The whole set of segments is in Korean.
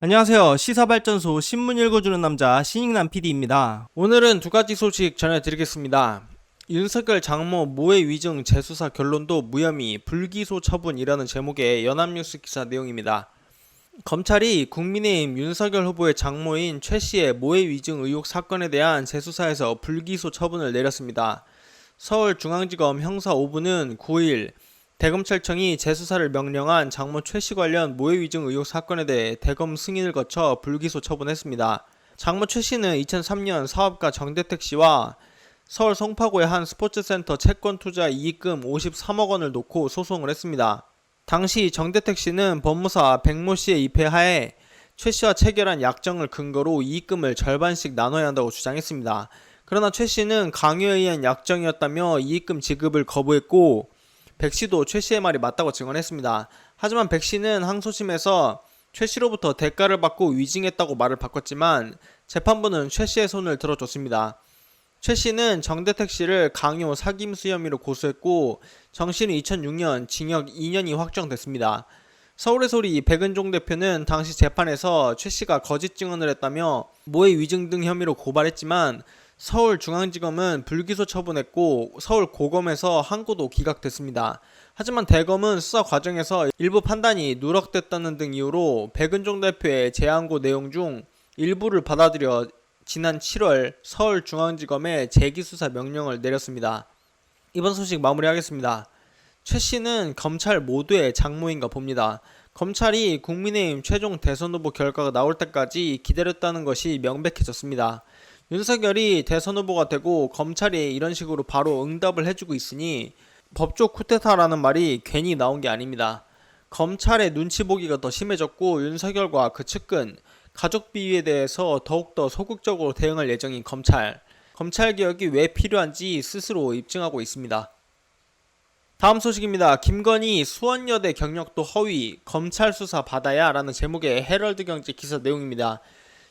안녕하세요. 시사발전소 신문 읽어주는 남자 신익남 PD입니다. 오늘은 두 가지 소식 전해드리겠습니다. 윤석열 장모 모해 위증 재수사 결론도 무혐의 불기소 처분이라는 제목의 연합뉴스 기사 내용입니다. 검찰이 국민의힘 윤석열 후보의 장모인 최 씨의 모해 위증 의혹 사건에 대한 재수사에서 불기소 처분을 내렸습니다. 서울중앙지검 형사 5부는 9일 대검찰청이 재수사를 명령한 장모 최씨 관련 모해 위증 의혹 사건에 대해 대검 승인을 거쳐 불기소 처분했습니다. 장모 최 씨는 2003년 사업가 정대택 씨와 서울 송파구의 한 스포츠센터 채권 투자 이익금 53억 원을 놓고 소송을 했습니다. 당시 정대택 씨는 법무사 백모 씨의 입회하에 최 씨와 체결한 약정을 근거로 이익금을 절반씩 나눠야 한다고 주장했습니다. 그러나 최 씨는 강요에 의한 약정이었다며 이익금 지급을 거부했고 백 씨도 최 씨의 말이 맞다고 증언했습니다. 하지만 백 씨는 항소심에서 최 씨로부터 대가를 받고 위증했다고 말을 바꿨지만 재판부는 최 씨의 손을 들어줬습니다. 최 씨는 정대택 씨를 강요 사김수 혐의로 고소했고 정 씨는 2006년 징역 2년이 확정됐습니다. 서울의 소리 백은종 대표는 당시 재판에서 최 씨가 거짓 증언을 했다며 모해 위증 등 혐의로 고발했지만 서울중앙지검은 불기소 처분했고 서울고검에서 항고도 기각됐습니다. 하지만 대검은 수사 과정에서 일부 판단이 누락됐다는 등 이유로 백은종 대표의 재항고 내용 중 일부를 받아들여 지난 7월 서울중앙지검에 재기수사 명령을 내렸습니다. 이번 소식 마무리하겠습니다. 최 씨는 검찰 모두의 장모인가 봅니다. 검찰이 국민의힘 최종 대선 후보 결과가 나올 때까지 기다렸다는 것이 명백해졌습니다. 윤석열이 대선 후보가 되고 검찰이 이런 식으로 바로 응답을 해주고 있으니 법조 쿠데타라는 말이 괜히 나온 게 아닙니다. 검찰의 눈치 보기가 더 심해졌고 윤석열과 그 측근 가족 비위에 대해서 더욱더 소극적으로 대응할 예정인 검찰. 검찰 개혁이 왜 필요한지 스스로 입증하고 있습니다. 다음 소식입니다. 김건희 수원여대 경력도 허위 검찰 수사 받아야 라는 제목의 헤럴드 경제 기사 내용입니다.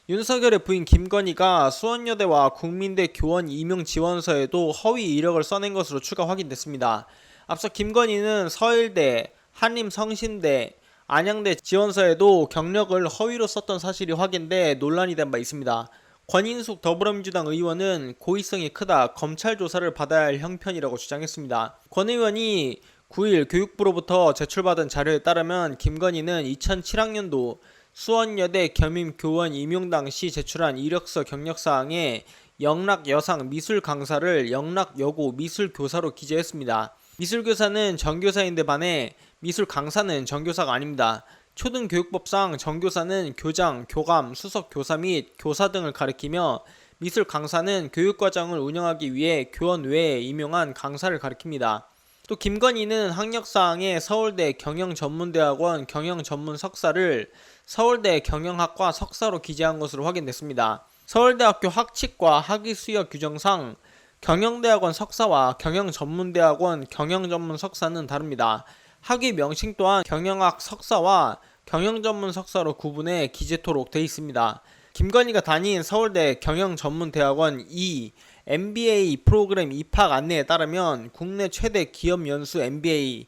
윤석열의 부인 김건희가 수원여대와 국민대 교원 임용 지원서에도 허위 이력을 써낸 것으로 추가 확인됐습니다. 앞서 김건희는 서일대, 한림성신대, 안양대 지원서에도 경력을 허위로 썼던 사실이 확인돼 논란이 된 바 있습니다. 권인숙 더불어민주당 의원은 고의성이 크다 검찰 조사를 받아야 할 형편이라고 주장했습니다. 권 의원이 9일 교육부로부터 제출받은 자료에 따르면 김건희는 2007학년도 수원여대 겸임교원 임용 당시 제출한 이력서 경력사항에 영락 여상 미술 강사를 영락 여고 미술 교사로 기재했습니다. 미술 교사는 정교사인데 반해 미술 강사는 정교사가 아닙니다. 초등교육법상 정교사는 교장, 교감, 수석 교사 및 교사 등을 가리키며 미술 강사는 교육과정을 운영하기 위해 교원 외에 임용한 강사를 가리킵니다. 또 김건희는 학력사항에 서울대 경영전문대학원 경영전문 석사를 서울대 경영학과 석사로 기재한 것으로 확인됐습니다. 서울대학교 학칙과 학위 수여 규정상 경영대학원 석사와 경영전문대학원 경영전문 석사는 다릅니다. 학위 명칭 또한 경영학 석사와 경영전문 석사로 구분해 기재토록 돼 있습니다. 김건희가 다닌 서울대 경영전문대학원 2 MBA 프로그램 입학 안내에 따르면 국내 최대 기업 연수 MBA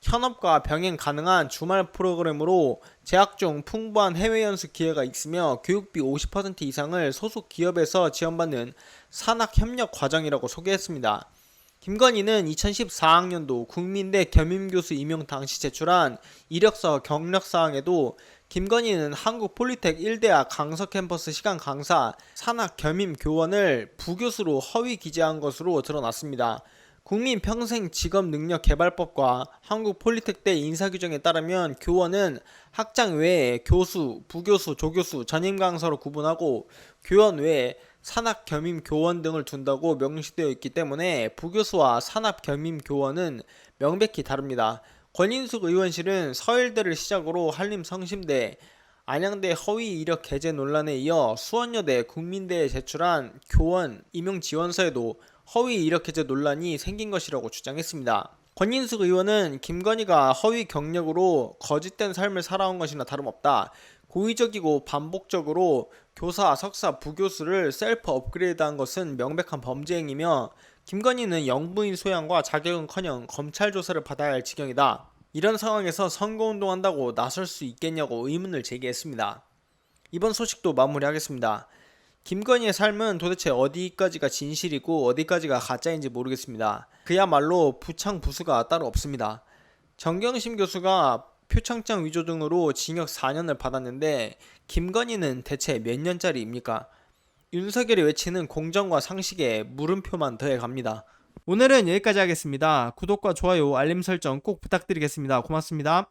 현업과 병행 가능한 주말 프로그램으로 재학 중 풍부한 해외 연수 기회가 있으며 교육비 50% 이상을 소속 기업에서 지원받는 산학 협력 과정이라고 소개했습니다. 김건희는 2014학년도 국민대 겸임교수 임용 당시 제출한 이력서 경력사항에도 김건희는 한국 폴리텍 1대학 강서 캠퍼스 시간 강사 산학 겸임 교원을 부교수로 허위 기재한 것으로 드러났습니다. 국민 평생 직업 능력 개발법과 한국 폴리텍대 인사 규정에 따르면 교원은 학장 외에 교수, 부교수, 조교수, 전임 강사로 구분하고 교원 외에 산학 겸임 교원 등을 둔다고 명시되어 있기 때문에 부교수와 산학 겸임 교원은 명백히 다릅니다. 권인숙 의원실은 서일대를 시작으로 한림성심대, 안양대 허위 이력 게재 논란에 이어 수원여대 국민대에 제출한 교원 임용 지원서에도 허위 이력 해제 논란이 생긴 것이라고 주장했습니다. 권인숙 의원은 김건희가 허위 경력으로 거짓된 삶을 살아온 것이나 다름없다. 고의적이고 반복적으로 교사, 석사, 부교수를 셀프 업그레이드한 것은 명백한 범죄 행위며 김건희는 영부인 소양과 자격은커녕 검찰 조사를 받아야 할 지경이다. 이런 상황에서 선거운동한다고 나설 수 있겠냐고 의문을 제기했습니다. 이번 소식도 마무리하겠습니다. 김건희의 삶은 도대체 어디까지가 진실이고 어디까지가 가짜인지 모르겠습니다. 그야말로 부창부수가 따로 없습니다. 정경심 교수가 표창장 위조 등으로 징역 4년을 받았는데 김건희는 대체 몇 년짜리입니까? 윤석열이 외치는 공정과 상식에 물음표만 더해갑니다. 오늘은 여기까지 하겠습니다. 구독과 좋아요, 알림 설정 꼭 부탁드리겠습니다. 고맙습니다.